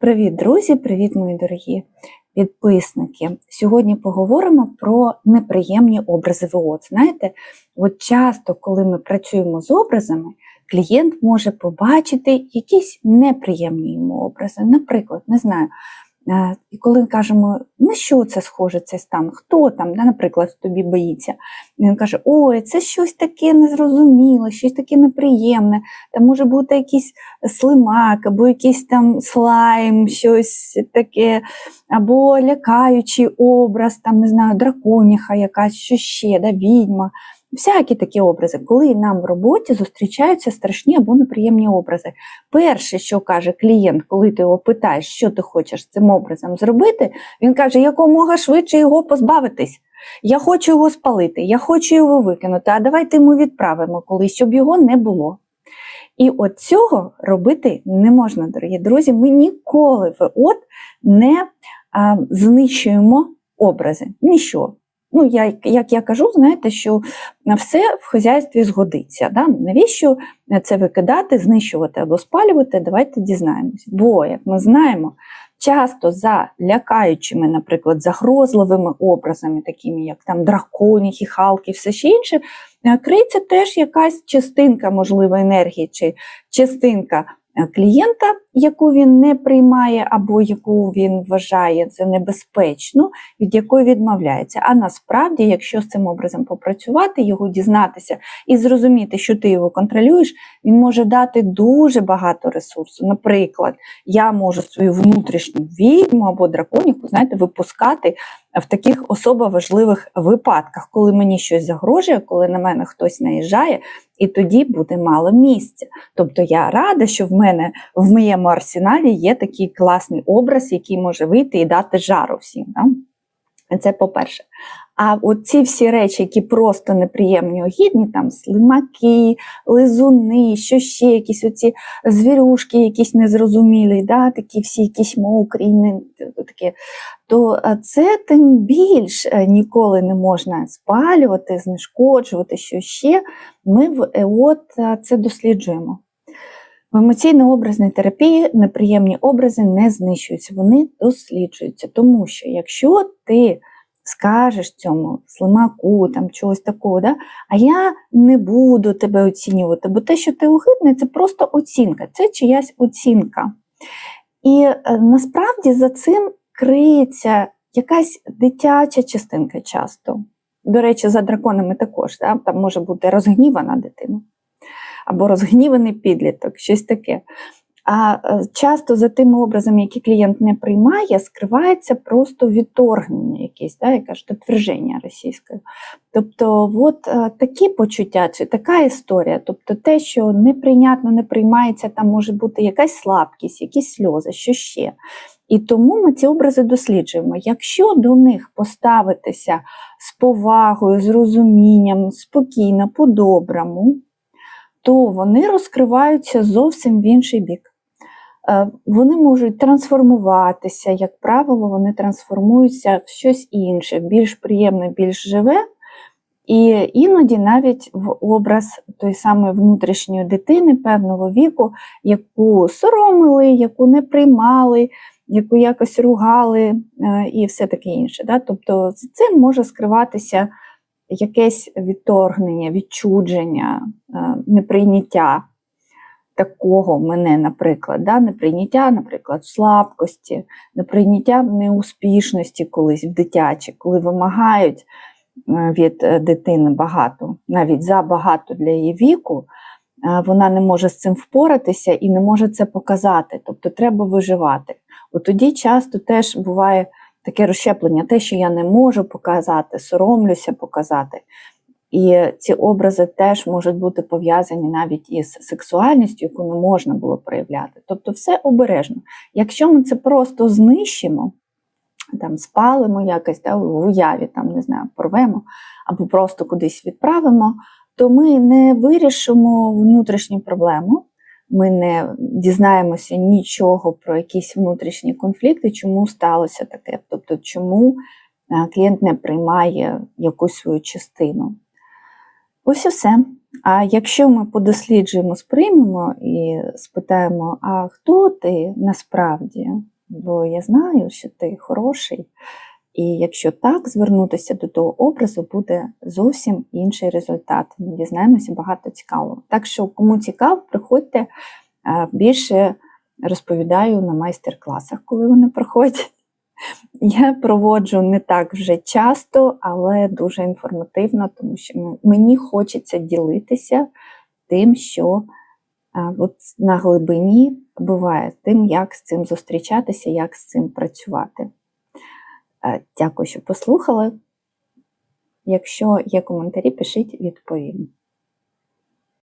Привіт, друзі! Привіт, мої дорогі підписники. Сьогодні поговоримо про неприємні образи ВО. Знаєте, от часто, коли ми працюємо з образами, клієнт може побачити якісь неприємні йому образи. Наприклад, не знаю. Е, І коли кажемо, на що це схоже цей стан, хто там, наприклад, тобі боїться, він каже: Ой, це щось таке незрозуміле, щось таке неприємне, там може бути якийсь слимак, або якийсь там слайм, щось таке, або лякаючий образ, там, не знаю, драконіха якась, що ще, да, відьма. Всякі такі образи, коли нам в роботі зустрічаються страшні або неприємні образи. Перше, що каже клієнт, коли ти його питаєш, що ти хочеш з цим образом зробити, він каже, якомога швидше його позбавитись. Я хочу його спалити, я хочу його викинути, а давайте йому відправимо колись, щоб його не було. І от цього робити не можна, дорогі друзі. Ми ніколи в от не а, знищуємо образи. Ніщо. Ну, я, як я кажу, знаєте, що все в хазяйстві згодиться. Да? Навіщо це викидати, знищувати або спалювати? Давайте дізнаємось. Бо, як ми знаємо, часто за лякаючими, наприклад, загрозливими образами, такими як там драконіхи, халки, все ще інше, е, криється теж якась частинка, можливо, енергії чи частинка клієнта, яку він не приймає, або яку він вважає це небезпечно, від якої відмовляється. А насправді, якщо з цим образом попрацювати, його дізнатися і зрозуміти, що ти його контролюєш, він може дати дуже багато ресурсу. Наприклад, я можу свою внутрішню відьму або драконіку, знаєте, випускати в таких особо важливих випадках, коли мені щось загрожує, коли на мене хтось наїжджає, і тоді буде мало місця. Тобто я рада, що в мене в моєму арсеналі є такий класний образ, який може вийти і дати жару всім. Да? Це по-перше. А от ці всі речі, які просто неприємні, огідні, там слимаки, лизуни, що ще якісь оці звірюшки, якісь незрозумілі, да, такі всі якісь мокрі, такі, то це тим більш е, ніколи не можна спалювати, знешкоджувати, що ще. Ми в ЕОТ це досліджуємо. В емоційно-образній терапії неприємні образи не знищуються, вони досліджуються. Тому що якщо ти скажеш цьому слимаку, там чогось такого, да? а я не буду тебе оцінювати, бо те, що ти огидний, це просто оцінка, це чиясь оцінка. І е, насправді за цим криється якась дитяча частинка часто. До речі, за драконами також, да? там може бути розгнівана дитина або розгніваний підліток, щось таке. А е, часто за тими образами, які клієнт не приймає, скривається просто відторгнення якесь, да, яке ж підтвердження російською. Тобто, от е, такі почуття чи така історія, тобто те, що неприйнятно не приймається, там може бути якась слабкість, якісь сльози, що ще. І тому ми ці образи досліджуємо. Якщо до них поставитися з повагою, з розумінням, спокійно, по-доброму, то вони розкриваються зовсім в інший бік. Е, вони можуть трансформуватися, як правило, вони трансформуються в щось інше, більш приємне, більш живе. І іноді навіть в образ тої самої внутрішньої дитини певного віку, яку соромили, яку не приймали, яку якось ругали е, і все таке інше. Да? Тобто цим може скриватися якесь відторгнення, відчудження, неприйняття такого мене, наприклад, да? неприйняття, наприклад, слабкості, неприйняття неуспішності колись в дитячі, коли вимагають е, від е, дитини багато, навіть забагато для її віку. Вона не може з цим впоратися і не може це показати, тобто треба виживати. От тоді часто теж буває таке розщеплення, те, що я не можу показати, соромлюся показати. І ці образи теж можуть бути пов'язані навіть із сексуальністю, яку не можна було проявляти. Тобто, все обережно. Якщо ми це просто знищимо, там спалимо якось да, в уяві, там не знаю, порвемо або просто кудись відправимо, то ми не вирішимо внутрішню проблему ми не дізнаємося нічого про якісь внутрішні конфлікти, чому сталося таке, тобто, чому е, клієнт не приймає якусь свою частину. Ось і все. А якщо ми подосліджуємо, сприймемо і спитаємо, а хто ти насправді? Бо я знаю, що ти хороший. І якщо так звернутися до того образу, буде зовсім інший результат. Ми дізнаємося багато цікавого. Так що, кому цікаво, приходьте більше розповідаю на майстер-класах, коли вони проходять. Я проводжу не так вже часто, але дуже інформативно, тому що мені хочеться ділитися тим, що от на глибині буває, тим, як з цим зустрічатися, як з цим працювати. Дякую, що послухали. Якщо є коментарі, пишіть, відповім.